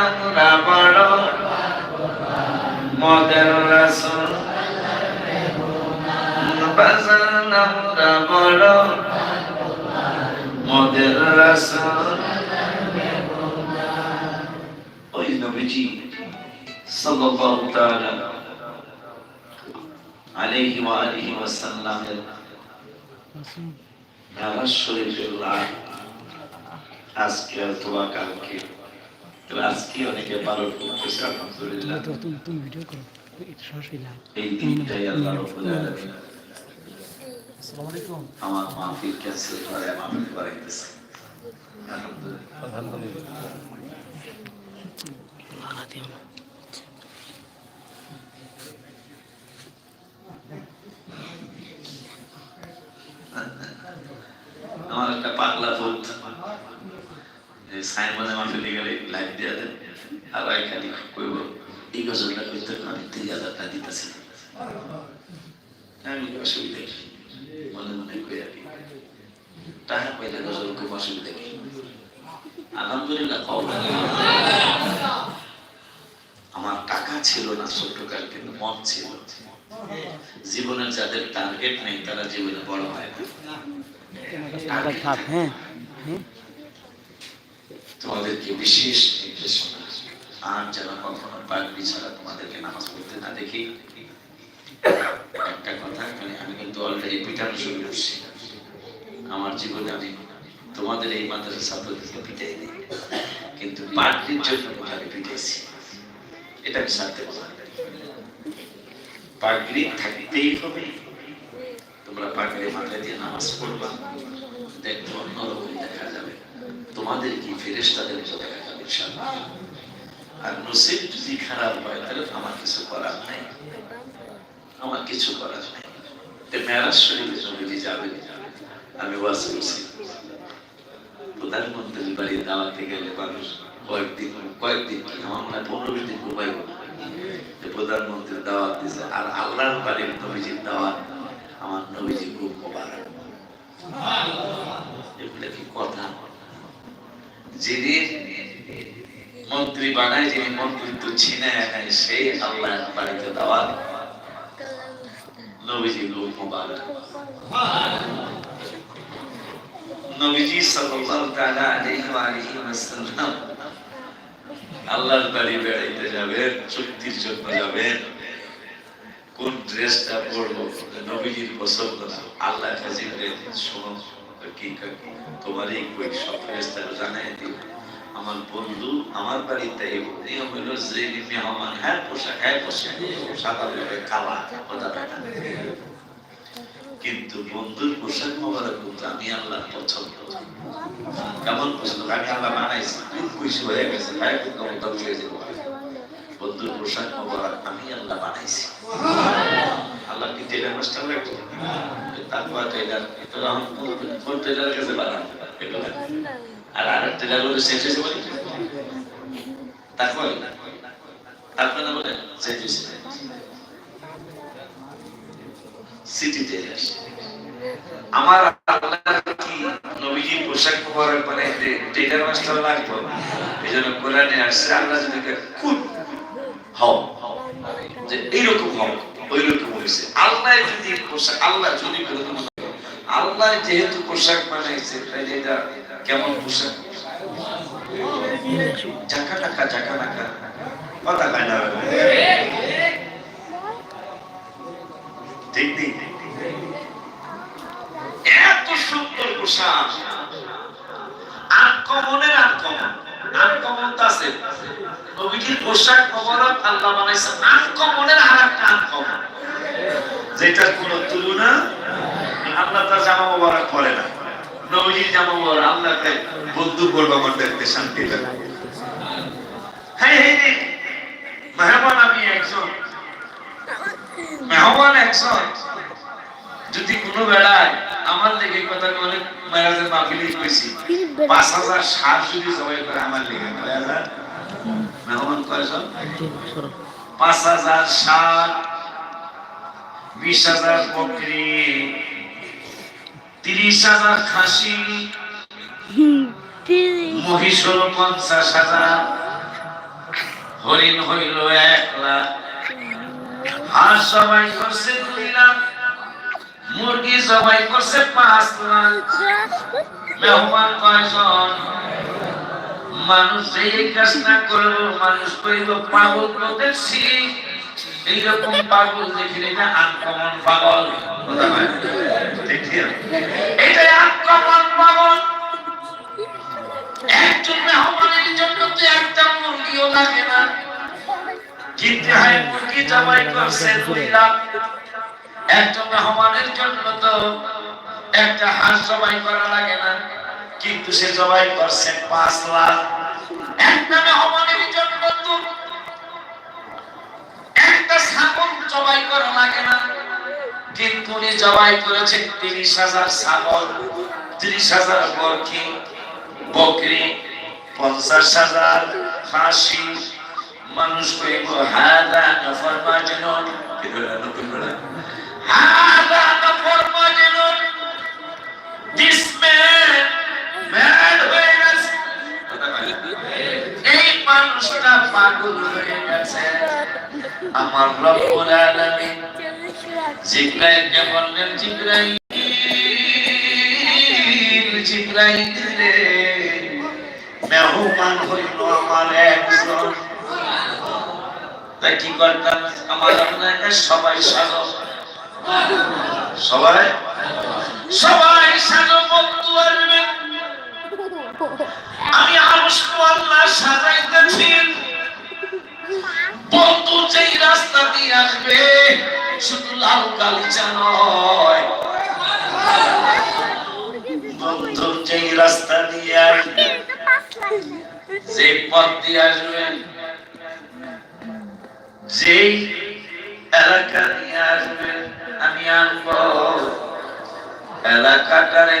আমরা বড় মোদের রাসূল বাজান আমরা বড় মোদের রাসূল ওই নবীজি সাল্লাল্লাহু তাআলা আলাইহি ওয়া আলিহি ওয়াসাল্লামের মেরাজ শরীফের রাত আজকে অথবা কালকে। আজকে অনেকে পালন করতেছে আলহামদুলিল্লাহ। তো তুমি তুমি ভিডিও করো। এই দিনটাই আল্লাহ রব্বুল আলামিন। আসসালামু আলাইকুম। আমার মাহফিল ক্যান্সেল করে মাহফিল করাইতেছে আলহামদুলিল্লাহ। ভালো দিও না আমার একটা পাগলা ভূত সাইমনে মাহফিলে গেলে লাইভ দিয়ে দেন আর ওই খালি কইব, এই গজলটা কইতে আমি তিন হাজারটা দিতেছি। আমি অসুবিধা কি মনে মনে কই আর কি। টাকা পাইলে গজল খুব অসুবিধা কি আলহামদুলিল্লাহ আমার টাকা ছিল না ছোটকাল কিন্তু মন ছিল। জীবনের যাদের টার্গেট নেই, তারা জীবনে বড় হয় না তোমার থাক হ্যাঁ হ্যাঁ তোমাদেরকে বিশেষ নির্দেশনা আর যারা কখনো পাগড়ি ছাড়া তোমাদেরকে নামাজ পড়তে না দেখি, একটা কথা মানে আমি কিন্তু অলরেডি পিটানো শুরু করছি। আমার জীবনে আমি তোমাদের এই মাদ্রাসা ছাত্রদেরকে পিটাই নি কিন্তু পাগড়ির জন্য আমি পিটাইছি। এটা আমি সারতে পারি পাগড়ি থাকতেই হবে। তোমরা পাগড়ি মাথায় দিয়ে নামাজ পড়বা দেখতে অন্যরকম তোমাদের কি ফেরেশতাদের মতো দেখা যাবে আর নসিব যদি খারাপ হয়, তাহলে আমার কিছু করার নাই। আমার কিছু করার নাই। তো মেরাজ শরীফে যাবেন আমি ওয়াজ প্রধানমন্ত্রীর বাড়ি গেলে মানুষ কয়েকদিন কয়েকদিন আমার মনে হয় পনেরো দিন প্রধানমন্ত্রীর দাওয়াত আর আল্লাহর বাড়ির নবীজির দাওয়াত আমার নবীজি খুব মোবারক। এগুলো কি কথা? যিনি মন্ত্রী বানায়, যিনি মন্ত্রিত্ব ছিনে সেই আল্লাহ বাড়িতে দাওয়াত। নবীজি লোক মোবারক। নবীজি সাল্লাল্লাহু তাআলা আলাইহি ওয়া আলিহি ওয়াসাল্লাম আল্লাহর বাড়ি বেড়াইতে যাবেন, চুক্তির জন্য যাবেন। কোন ড্রেসটা পরবো, নবীজির পছন্দ না। আল্লাহ কাছে শোনো কি তোমার এই জানাই আমার বন্ধু আমার বাড়িতে নিয়ম যে হ্যাঁ পোশাক হ্যাঁ পোশাক কালা বেটা কিন্তু বন্ধুর পোশাক মোবারক কিন্তু আমি আল্লাহ পছন্দ। কেমন পছন্দ? আমি আল্লাহ বানাইছি খুশি হয়ে গেছে। যাব। বন্ধুর পোশাক মোবারক আমি আল্লাহ বানাইছি আল্লাহ কি টেলার মাস্টার রাখব তারপর টেলার তোরা কোন টেলার কাছে বানান আর আর টেলার বলে শেষ হয়েছে বলি তারপর? তারপর না বলে শেষ হয়েছে সিটি টেলার আমার আল্লাহ কি নবীজির পোশাক মোবারক বানাইতে টেলার মাস্টার লাগতো এই জন্য কোরআনে আসছে আল্লাহ যদি খুব হও। যে এইরকম হও ওই রকম হয়েছে আল্লাহ যদি পোশাক, আল্লাহ যদি আল্লাহ যেহেতু পোশাক বানাইছে তাহলে এটা কেমন পোশাক? জাকা টাকা জাকা টাকা কথা কয় না ঠিক নেই? এত সুন্দর পোশাক। আনকমনের আনকমন আনকমন তো আছে। নবীজির পোশাক মোবারক আল্লাহ বানাইছে। আনকমনের আর একটা আনকমন যেটার কোনো তুলনা আল্লাহ তার জামা মোবারক পরে না। নবীজির জামা মোবারক আল্লাহকে বন্ধু করব আমার দেখতে শান্তি লাগে হ্যাঁ হ্যাঁ মেহমান আমি একজন। মেহমান একজন। যদি কোনো বেড়ায় আমার লেগে কথা বলে মেরাজের কইছি, পাঁচ হাজার ষাট যদি জবাই করে আমার লেগে কয় মেহমান কয়জন? পাঁচ হাজার ষাট বিশ হাজার বকরি, তিরিশ হাজার খাসি মহিষ হলো পঞ্চাশ হাজার, হরিণ হইল এক লাখ হাঁস সবাই করছে দুই লাখ, মুরগি সবাই করছে পাঁচ লাখ। মেহমান কয়জন? মানুষ এই কাজটা করল, মানুষ কইব পাগল দেখছি পাগল দেখিলে না আনকমন পাগল। এটাই আনকমন পাগল। একজন মেহমানের জন্য তো একটা মুরগিও লাগে না। কিনতে হয় মুরগি করছে, দুই লাখ। একজন মেহমানের জন্য তো একটা হাঁস জবাই করা লাগে না। কিন্তু সে জবাই করছে পাঁচ লাখ। একটা মেহমানের জন্য জবাই করা লাগে না কিন্তু উনি জবাই করেছেন তিরিশ হাজার ছাগল, তিরিশ হাজার বরকি, বকরি, পঞ্চাশ হাজার খাসি। মানুষ কইব, হাদা নফর মাজনুন হাদা নফর মাজনুন দিস ম্যান মানুষটা পাগল হয়ে গেছে। আমার রব্বুল আলামিন জিব্রাইলকে বললেন, জিব্রাইল জিব্রাইল রে, মেহমান হইল আমার একজন। তাই কি করতাম? আমার আপনাকে সবাই সাজো সবাই? সবাই সাজো বন্ধু আসবে। আমি আরশ আল্লাহ সাজাইতেছি। বন্ধু যেই রাস্তা দিয়ে আসবে, শুধু লাল গালিচা নয়। বন্ধু যেই রাস্তা দিয়ে আসবে, যে পথ দিয়ে আসবে, যেই এলাকা নিয়ে আসবে, আমি আনব। এলাকাটারে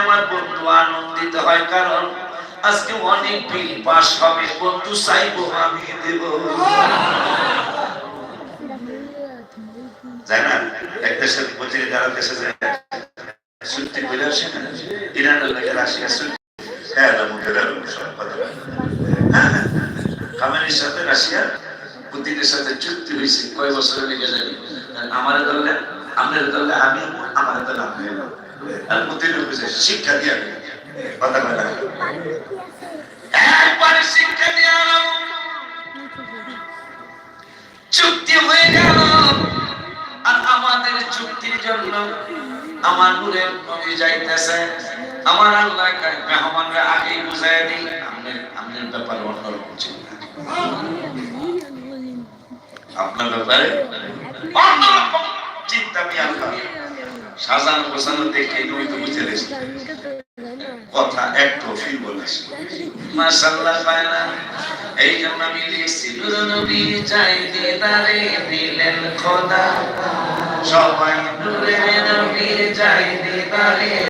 আমার বন্ধু আনন্দিত হয়, কারণ আজকে অনেক বিল পাস হবে, বন্ধু চাইব, আমি দেব। যাই না, এক মজিরে যারা দেশে যায় সুত্তি করে আসে না? ইরানের লাগে রাশিয়া সব কথা হ্যাঁ, খামেনির সাথে রাশিয়ার পুতিনের সাথে চুক্তি হয়েছে কয় বছরের লেগে জানি। আমার দলে আমাদের দলে আমি আমার দলে আপনি আর পুতিনের বুঝে শিক্ষা দিয়ে কথা না। একবারে শিক্ষা দিয়ে চুক্তি হয়ে আমাদের চুক্তির জন্য আমার নূরের নবী যাইতেছে। আমার আল্লাহ মেহমানরা আগেই বুঝাই দিই আপনার আমাদের ব্যাপারে অন্যরকম চিন্তা আপনার ব্যাপারে অন্যরকম চিন্তা আমি আল্লাহ সাজানো গোছানো দেখে তুমি তো বুঝে কথা এক কফি বলেছে মাশাআল্লাহ পায়না এই জন্য আমি লিখছি নবী চাই দিদারে দিলেন খোদা। সবাই নূরে নবী চাই দিদারে